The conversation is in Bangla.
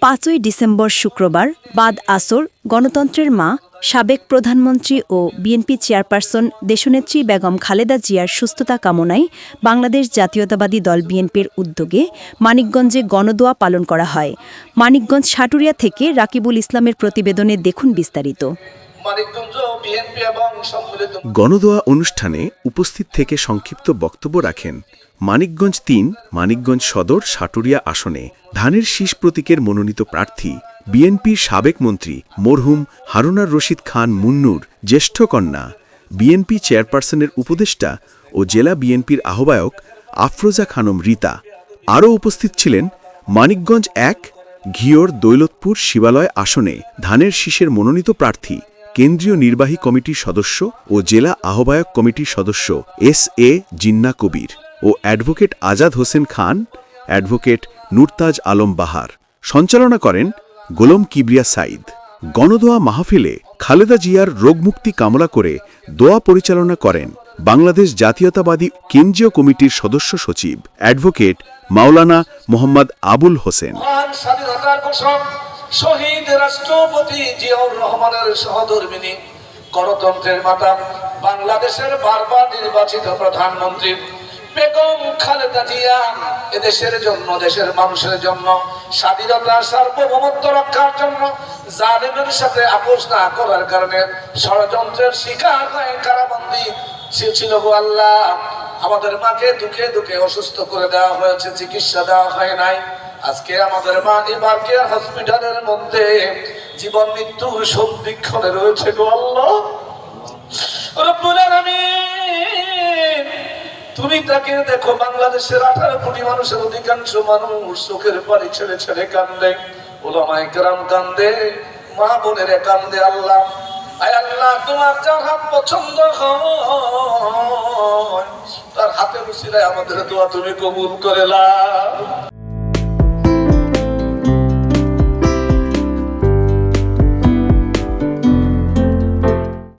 পাঁচই ডিসেম্বর শুক্রবার বাদ আসর গণতন্ত্রের মা সাবেক প্রধানমন্ত্রী ও বিএনপি চেয়ারপারসন দেশনেত্রী বেগম খালেদা জিয়ার সুস্থতা কামনায় বাংলাদেশ জাতীয়তাবাদী দল বিএনপির উদ্যোগে মানিকগঞ্জে গণদোয়া পালন করা হয়। মানিকগঞ্জ সাটুরিয়া থেকে রাকিবুল ইসলামের প্রতিবেদনে দেখুন বিস্তারিত। মানিকগঞ্জ গণদোয়া অনুষ্ঠানে উপস্থিত থেকে সংক্ষিপ্ত বক্তব্য রাখেন মানিকগঞ্জ তিন, মানিকগঞ্জ সদর সাটুরিয়া আসনে ধানের শীষ প্রতীকের মনোনীত প্রার্থী বিএনপির সাবেক মন্ত্রী মরহুম হারুনার রশিদ খান মুন্নুর জ্যেষ্ঠ কন্যা। বিএনপি চেয়ারপারসনের উপদেষ্টা ও জেলা বিএনপির আহ্বায়ক আফরোজা খানম রীতা। আরও উপস্থিত ছিলেন মানিকগঞ্জ এক, ঘিওর দৌলতপুর শিবালয় আসনে ধানের শীষের মনোনীত প্রার্থী কেন্দ্রীয় নির্বাহী কমিটির সদস্য ও জেলা আহ্বায়ক কমিটির সদস্য এস এ জিন্না কবির ও অ্যাডভোকেট আজাদ হোসেন খান, অ্যাডভোকেট নুরতাজ আলম বাহার। সঞ্চালনা করেন গোলম কিবরিয়া সাইদ গণদোয়া মাহফিলে খালেদা জিয়ার রোগমুক্তি কামলা করে দোয়া পরিচালনা করেন বাংলাদেশ জাতীয়তাবাদী কেন্দ্রীয় কমিটির সদস্য সচিব অ্যাডভোকেট মাওলানা মোহাম্মদ আবুল হোসেন। শহীদ রাষ্ট্রপতি জিয়াউর রহমানের সহধর্মিনী, গণতন্ত্রের মাতা, বাংলাদেশের বারবার নির্বাচিত প্রধানমন্ত্রী, বেগম খালেদা জিয়া, এদেশের জন্য, দেশের মানুষের জন্য, স্বাধীনতা, সার্বভৌমত্ব রক্ষার জন্য জালেমের সাথে আপোষ না করার কারণে ষড়যন্ত্রের শিকার হয়ে কারাবন্দী সে ছিল গো আল্লাহ। আমাদের মাকে দুঃখে দুঃখে অসুস্থ করে দেওয়া হয়েছে, চিকিৎসা দেওয়া হয় নাই। আজকে আমাদের মা এবার হসপিটালের মধ্যে জীবন মৃত্যুর সন্ধিক্ষণে রয়েছে গো আল্লাহ। তুমি তাকে দেখো, বাংলাদেশের আঠারো কোটি মানুষের অধিকাংশ মানুষ চোখের পানি ছেড়ে ছেড়ে কান্দে। ওলামাই কেরাম কান্দে, মা বোনের কান্দে আল্লাহ। আল্লাহ, তোমার যার হাত পছন্দ তার হাতে উসিলায় আমাদের দোয়া তুমি কবুল করে